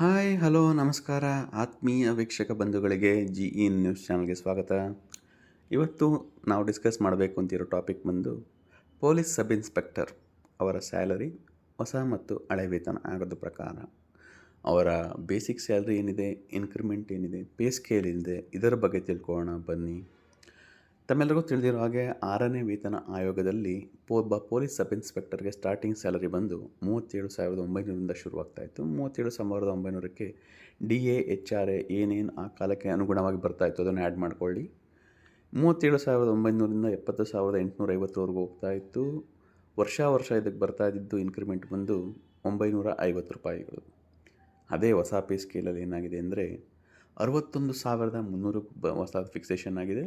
Hi hello ನಮಸ್ಕಾರ. ಆತ್ಮೀಯ ವೀಕ್ಷಕ ಬಂಧುಗಳಿಗೆ ಜಿ ಇ ನ್ಯೂಸ್ ಚಾನಲ್ಗೆ ಸ್ವಾಗತ. ಇವತ್ತು ನಾವು ಡಿಸ್ಕಸ್ ಮಾಡಬೇಕು ಅಂತಿರೋ ಟಾಪಿಕ್ ಬಂದು ಪೊಲೀಸ್ ಸಬ್ ಇನ್ಸ್ಪೆಕ್ಟರ್ ಅವರ ಸ್ಯಾಲರಿ ಹೊಸ ಮತ್ತು ಹಳೆ ವೇತನ ಆಗೋದು ಪ್ರಕಾರ. ಅವರ ಬೇಸಿಕ್ ಸ್ಯಾಲ್ರಿ ಏನಿದೆ ಇನ್ಕ್ರಿಮೆಂಟ್ ಏನಿದೆ ಪೇ ಸ್ಕೇಲ್ ಏನಿದೆ, ಇದರ ಬಗ್ಗೆ ತಿಳ್ಕೊಳ್ಳೋಣ ಬನ್ನಿ. ತಮ್ಮೆಲ್ಲರಿಗೂ ತಿಳಿದಿರೋ ಹಾಗೆ ಆರನೇ ವೇತನ ಆಯೋಗದಲ್ಲಿ ಒಬ್ಬ ಪೊಲೀಸ್ ಸಬ್ ಇನ್ಸ್ಪೆಕ್ಟರ್ಗೆ ಸ್ಟಾರ್ಟಿಂಗ್ ಸ್ಯಾಲರಿ ಬಂದು ಮೂವತ್ತೇಳು ಸಾವಿರದ ಒಂಬೈನೂರಿಂದ ಶುರುವಾಗ್ತಾ ಇತ್ತು ಮೂವತ್ತೇಳು ಸಾವಿರದ ಒಂಬೈನೂರಕ್ಕೆ D A H R A ಏನೇನು ಆ ಕಾಲಕ್ಕೆ ಅನುಗುಣವಾಗಿ ಬರ್ತಾ ಇತ್ತು ಅದನ್ನು ಆ್ಯಡ್ ಮಾಡ್ಕೊಳ್ಳಿ. ಮೂವತ್ತೇಳು ಸಾವಿರದ ಒಂಬೈನೂರಿಂದ ಎಪ್ಪತ್ತು ಸಾವಿರದ ಎಂಟುನೂರ ಐವತ್ತರವರೆಗೂ ಹೋಗ್ತಾ ಇತ್ತು ವರ್ಷ ವರ್ಷ ಇದಕ್ಕೆ ಬರ್ತಾ ಇದ್ದಿದ್ದು ಇನ್ಕ್ರಿಮೆಂಟ್ ಬಂದು ಒಂಬೈನೂರ ಐವತ್ತು ರೂಪಾಯಿಗಳು. ಅದೇ ಹೊಸ ಪೇ ಸ್ಕೇಲಲ್ಲಿ ಏನಾಗಿದೆ ಅಂದರೆ ಅರವತ್ತೊಂದು ಸಾವಿರದ ಮುನ್ನೂರು ಹೊಸ ಫಿಕ್ಸೇಷನ್ ಆಗಿದೆ.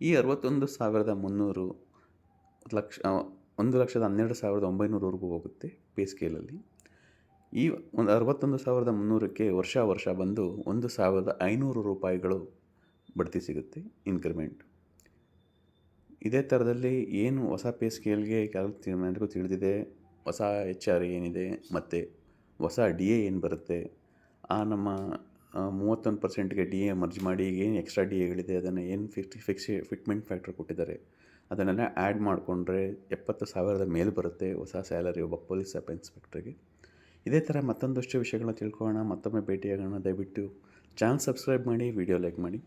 ಈ ಅರವತ್ತೊಂದು ಸಾವಿರದ ಮುನ್ನೂರು ಲಕ್ಷ ಒಂದು ಲಕ್ಷದ ಹನ್ನೆರಡು ಸಾವಿರದ ಒಂಬೈನೂರವರೆಗೂ ಹೋಗುತ್ತೆ ಪೇ ಸ್ಕೇಲಲ್ಲಿ. ಈ ಒಂದು ಅರವತ್ತೊಂದು ಸಾವಿರದ ಮುನ್ನೂರಕ್ಕೆ ವರ್ಷ ವರ್ಷ ಬಂದು ಒಂದು ಸಾವಿರದ ಐನೂರು ರೂಪಾಯಿಗಳು ಬಡ್ತಿ ಸಿಗುತ್ತೆ ಇನ್ಕ್ರಿಮೆಂಟ್. ಇದೇ ಥರದಲ್ಲಿ ಏನು ಹೊಸ ಪೇ ಸ್ಕೇಲ್ಗೆ ಎಲ್ಲರಿಗೂ ತಿಳಿದಿದೆ. ಹೊಸ ಎಚ್ ಆರ್ ಏನಿದೆ, ಮತ್ತು ಹೊಸ ಡಿ ಎ ಏನು ಬರುತ್ತೆ, ಆ ನಮ್ಮ ಮೂವತ್ತೊಂದು ಪರ್ಸೆಂಟ್ಗೆ ಡಿ ಎ ಮರ್ಜ್ ಮಾಡಿ ಏನು ಎಕ್ಸ್ಟ್ರಾ ಡಿ ಎಗಳಿದೆ ಅದನ್ನು ಏನು ಫಿಕ್ಸ್ ಫಿಕ್ಸ್ ಫಿಟ್ಮೆಂಟ್ ಫ್ಯಾಕ್ಟರ್ ಕೊಟ್ಟಿದ್ದಾರೆ, ಅದನ್ನೆಲ್ಲ ಆ್ಯಡ್ ಮಾಡಿಕೊಂಡ್ರೆ ಎಪ್ಪತ್ತು ಸಾವಿರದ ಮೇಲೆ ಬರುತ್ತೆ ಹೊಸ ಸ್ಯಾಲರಿ ಒಬ್ಬ ಪೊಲೀಸ್ ಸಬ್ ಇನ್ಸ್ಪೆಕ್ಟ್ರಿಗೆ ಇದೇ ಥರ ಮತ್ತೊಂದಷ್ಟು ವಿಷಯಗಳನ್ನ ತಿಳ್ಕೊಳ್ಳೋಣ, ಮತ್ತೊಮ್ಮೆ ಭೇಟಿಯಾಗೋಣ. ದಯವಿಟ್ಟು ಚಾನಲ್ ಸಬ್ಸ್ಕ್ರೈಬ್ ಮಾಡಿ ವಿಡಿಯೋ ಲೈಕ್ ಮಾಡಿ.